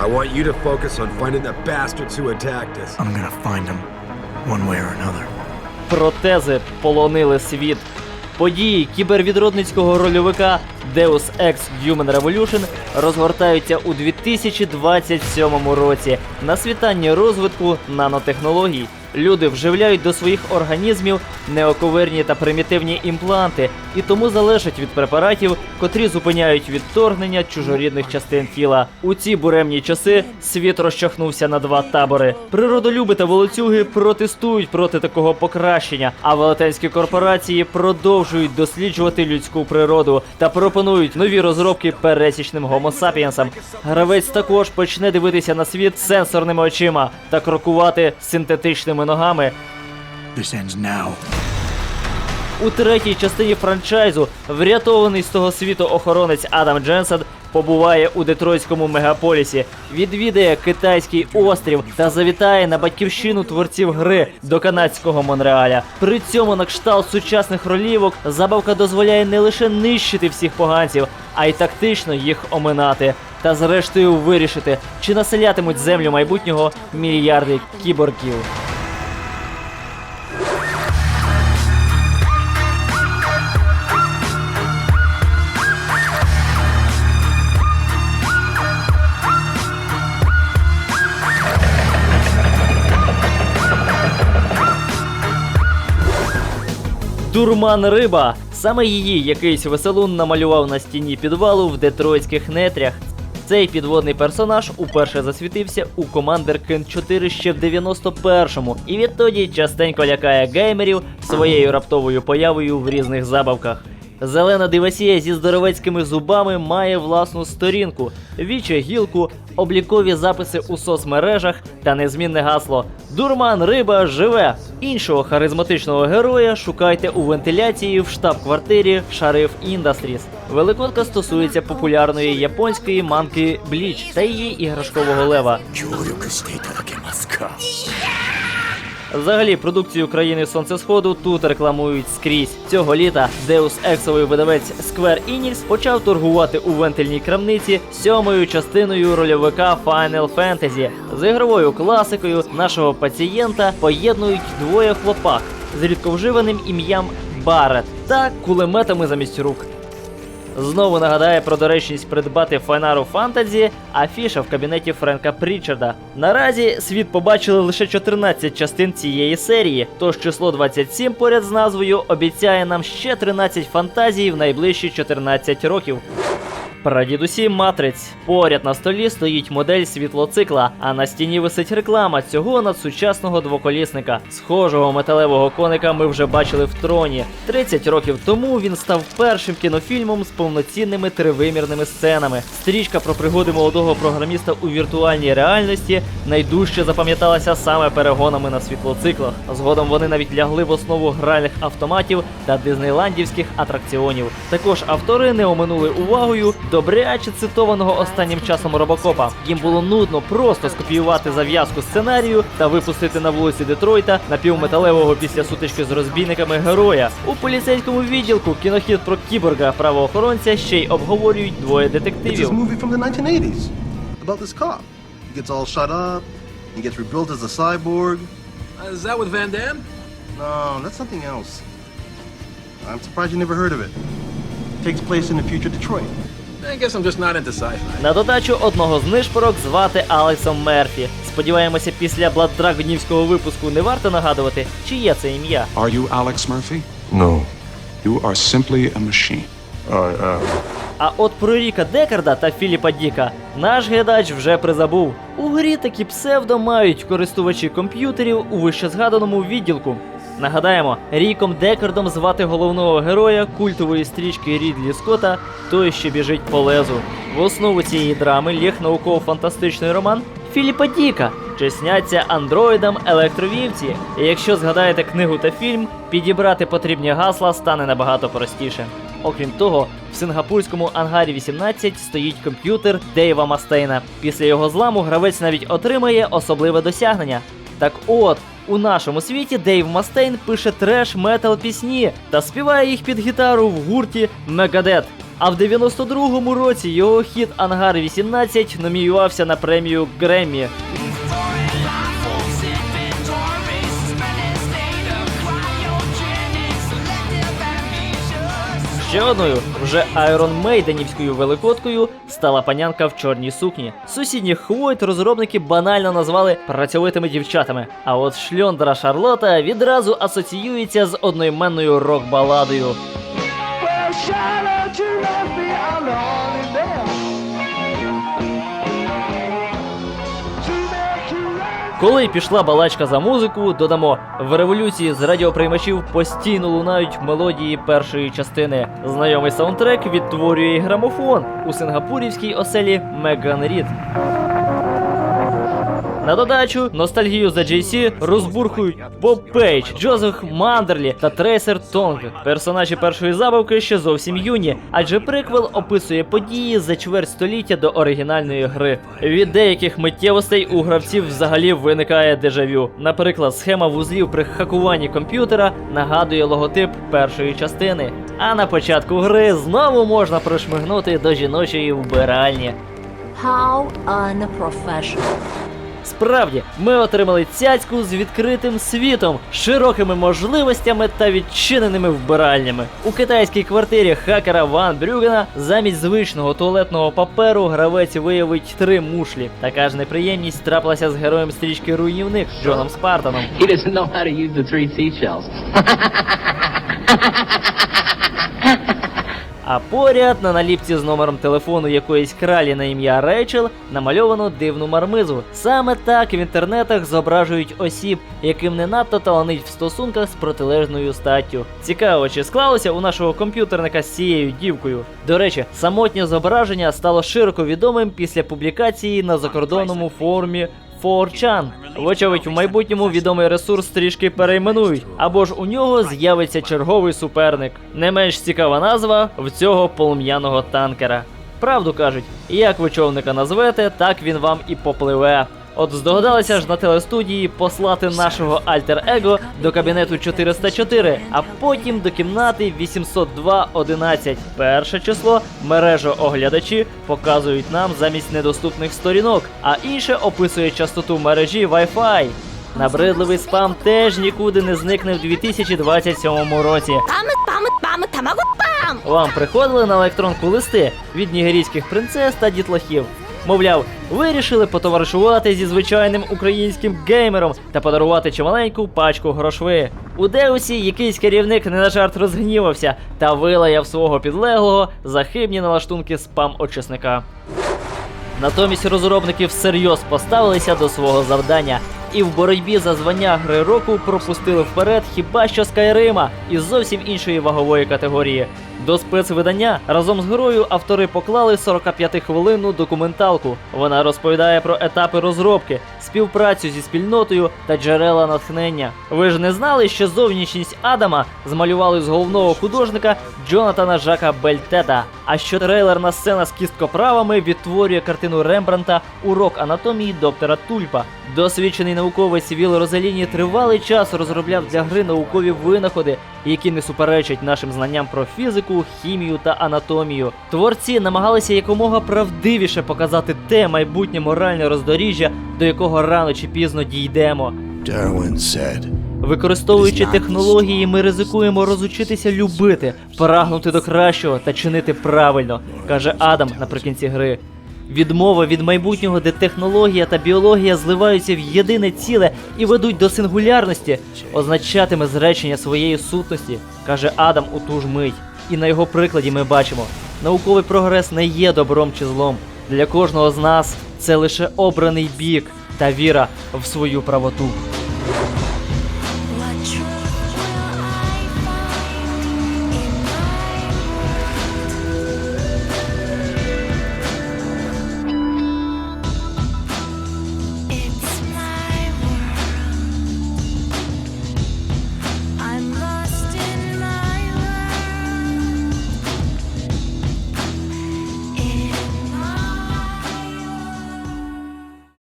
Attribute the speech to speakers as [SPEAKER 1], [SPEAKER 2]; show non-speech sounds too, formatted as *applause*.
[SPEAKER 1] I want you to focus on finding the bastards who attacked us.
[SPEAKER 2] I'm gonna find them, one way or another.
[SPEAKER 3] Протези полонили світ. Події кібервідродницького рольовика Deus Ex Human Revolution розгортаються у 2027 році на світанні розвитку нанотехнологій. Люди вживляють до своїх організмів неоковирні та примітивні імпланти і тому залежать від препаратів, котрі зупиняють відторгнення чужорідних частин тіла. У ці буремні часи світ розчахнувся на два табори. Природолюби та волоцюги протестують проти такого покращення, а велетенські корпорації продовжують досліджувати людську природу та пропонують нові розробки пересічним гомосапієнсам. Гравець також почне дивитися на світ сенсорними очима та крокувати синтетичними ногами.
[SPEAKER 2] This ends now.
[SPEAKER 3] У третій частині франчайзу врятований з того світу охоронець Адам Дженсен побуває у детройтському мегаполісі, відвідає китайський острів та завітає на батьківщину творців гри до канадського Монреаля. При цьому на кшталт сучасних ролівок забавка дозволяє не лише нищити всіх поганців, а й тактично їх оминати. Та зрештою вирішити, чи населятимуть землю майбутнього мільярди кіборгів. Дурман риба. Саме її якийсь веселун намалював на стіні підвалу в детройтських нетрях. Цей підводний персонаж уперше засвітився у Commander Keen 4 ще в 91-му, і відтоді частенько лякає геймерів своєю раптовою появою в різних забавках. Зелена дивасія зі здоровецькими зубами має власну сторінку, віче гілку, облікові записи у соцмережах та незмінне гасло Дурман риба живе. Іншого харизматичного героя шукайте у вентиляції в штаб-квартирі Шариф Industries. Великодка стосується популярної японської манки Бліч та її іграшкового лева. Взагалі, продукцію країни Сонцесходу тут рекламують скрізь. Цього літа Deus Ексовий видавець Square Enix почав торгувати у вентильній крамниці сьомою частиною рольовика Final Fantasy. З ігровою класикою нашого пацієнта поєднують двоє хлопак з рідковживаним ім'ям Барет та кулеметами замість рук. Знову нагадає про доречність придбати Файнару Фантазі, афіша в кабінеті Френка Прічарда. Наразі світ побачили лише 14 частин цієї серії, тож число 27 поряд з назвою обіцяє нам ще 13 фантазій в найближчі 14 років. Прадідусі матриць. Поряд на столі стоїть модель світлоцикла, а на стіні висить реклама цього надсучасного двоколісника. Схожого металевого коника ми вже бачили в троні. 30 років тому він став першим кінофільмом з повноцінними тривимірними сценами. Стрічка про пригоди молодого програміста у віртуальній реальності найдужче запам'яталася саме перегонами на світлоциклах. Згодом вони навіть лягли в основу гральних автоматів та диснейландівських атракціонів. Також автори не оминули увагою добряче цитованого останнім часом робокопа. Їм було нудно просто скопіювати зав'язку сценарію та випустити на вулиці Детройта напівметалевого після сутички з розбійниками героя. У поліцейському відділку кінохід про кіборга правоохоронця ще й обговорюють двоє детективів.
[SPEAKER 4] movie from the 1980s about this cop. He gets all shut up. He gets rebuilt as a cyborg.
[SPEAKER 1] Uh, is that with Van Damme?
[SPEAKER 4] No, that's something else. I'm surprised you never heard of it. Takes place in the future Detroit.
[SPEAKER 1] I guess I'm just not into sci-fi.
[SPEAKER 3] На додачу одного з нишпорок звати Алексом Мерфі. Сподіваємося, після Бладдрагонівського випуску не варто нагадувати, чиє це ім'я.
[SPEAKER 5] Are you Alex Murphy?
[SPEAKER 6] No,
[SPEAKER 5] You are simply a machine.
[SPEAKER 6] I am.
[SPEAKER 3] А от про Ріка Декарда та Філіпа Діка наш глядач вже призабув. У грі такі псевдо мають користувачі комп'ютерів у вищезгаданому відділку. Нагадаємо, Ріком Декардом звати головного героя культової стрічки Рідлі Скотта Той, що біжить по лезу. В основу цієї драми ліг науково-фантастичний роман Філіпа Діка, чи сняться андроїдам електровівці. І якщо згадаєте книгу та фільм, підібрати потрібні гасла стане набагато простіше. Окрім того, в сингапурському ангарі 18 стоїть комп'ютер Дейва Мастейна. Після його зламу гравець навіть отримає особливе досягнення. Так от, у нашому світі Дейв Мастейн пише треш метал пісні та співає їх під гітару в гурті Мегадет. А в 92-му році його хіт Ангар 18 номіювався на премію Греммі. Ще одною вже айронмейденівською великодкою стала панянка в чорній сукні. Сусідніх хвойт розробники банально назвали працьовитими дівчатами. А от шльондра Шарлота відразу асоціюється з одноіменною рок-баладою. Коли пішла балачка за музику, додамо в революції з радіоприймачів постійно лунають мелодії першої частини. Знайомий саундтрек відтворює грамофон у сингапурівській оселі Меган Рід. На додачу ностальгію за JC розбурхують Боб Пейдж, Джозеф Мандерлі та Трейсер Тонг. Персонажі першої забавки ще зовсім юні, адже приквел описує події за чверть століття до оригінальної гри. Від деяких миттєвостей у гравців взагалі виникає дежавю. Наприклад, схема вузлів при хакуванні комп'ютера нагадує логотип першої частини. А на початку гри знову можна прошмигнути до жіночої вбиральні.
[SPEAKER 6] How unprofessional.
[SPEAKER 3] Справді, ми отримали цяцьку з відкритим світом, широкими можливостями та відчиненими вбиральнями. У китайській квартирі хакера Ван Брюгена замість звичного туалетного паперу гравець виявить три мушлі. Така ж неприємність трапилася з героєм стрічки Руйнівник Джоном Спартаном.
[SPEAKER 7] He doesn't know how to use the three seashells. *laughs*
[SPEAKER 3] А поряд на наліпці з номером телефону якоїсь кралі на ім'я Рейчел намальовано дивну мармизу. Саме так в інтернетах зображують осіб, яким не надто таланить в стосунках з протилежною статтю. Цікаво, чи склалося у нашого комп'ютерника з цією дівкою. До речі, самотнє зображення стало широко відомим після публікації на закордонному форумі 4chan. Вочевидь, в майбутньому відомий ресурс трішки перейменують, або ж у нього з'явиться черговий суперник. Не менш цікава назва в цього полум'яного танкера. Правду кажуть, як ви човника назвете, так він вам і попливе. От здогадалися ж на телестудії послати нашого альтер-его до кабінету 404, а потім до кімнати 802.11. Перше число мережооглядачі показують нам замість недоступних сторінок, а інше описує частоту мережі Wi-Fi. Набридливий спам теж нікуди не зникне в 2027 році. Вам приходили на електронку листи від нігерійських принцес та дітлахів. Мовляв, вирішили потоваришувати зі звичайним українським геймером та подарувати чималеньку пачку грошви. У Деусі якийсь керівник не на жарт розгнівався та вилаяв свого підлеглого за хибні налаштунки спам-очисника. Натомість розробники всерйоз поставилися до свого завдання і в боротьбі за звання гри року пропустили вперед хіба що Скайрима із зовсім іншої вагової категорії. До спецвидання разом з грою автори поклали 45-хвилинну документалку. Вона розповідає про етапи розробки, співпрацю зі спільнотою та джерела натхнення. Ви ж не знали, що зовнішність Адама змалювали з головного художника Джонатана Жака Бельтета. А що трейлерна сцена з кісткоправами відтворює картину Рембранта Урок анатомії доктора Тульпа. Досвідчений науковець Віл Розаліні тривалий час розробляв для гри наукові винаходи, які не суперечать нашим знанням про фізику, хімію та анатомію. Творці намагалися якомога правдивіше показати те майбутнє моральне роздоріжжя, до якого рано чи пізно дійдемо. Використовуючи технології, ми ризикуємо розучитися любити, прагнути до кращого та чинити правильно, каже Адам наприкінці гри. Відмова від майбутнього, де технологія та біологія зливаються в єдине ціле і ведуть до сингулярності, означатиме зречення своєї сутності, каже Адам у ту ж мить. І на його прикладі ми бачимо, науковий прогрес не є добром чи злом. Для кожного з нас це лише обраний бік та віра в свою правоту.